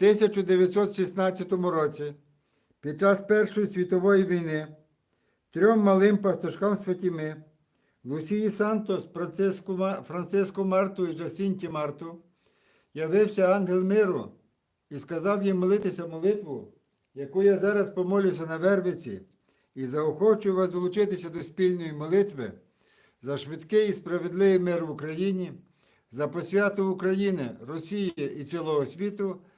1916 році, під час Першої світової війни, трьом малим пастушкам з Фатіми, Лусії Сантос, Франциску, Марту і Жасінті Марту, явився ангел миру і сказав їм молитися молитву, яку я зараз помолюся на Вервиці, і заохочую вас долучитися до спільної молитви за швидкий і справедливий мир в Україні, за посвяту України, Росії і цілого світу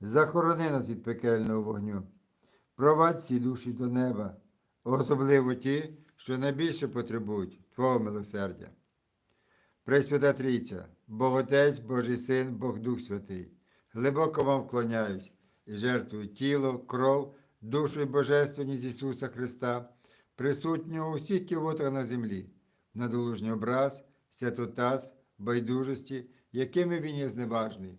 захорони нас від пекельного вогню, провадь всі душі до неба, особливо ті, що найбільше потребують Твого милосердя. Пресвята Трійця, Бог Отець, Божий Син, Бог Дух Святий, глибоко вам вклоняюсь і жертвую тіло, кров, душу і божественність Ісуса Христа, присутнього у всіх ківотах на землі, надолужній образ, святотаз, байдужості, якими він є зневажний,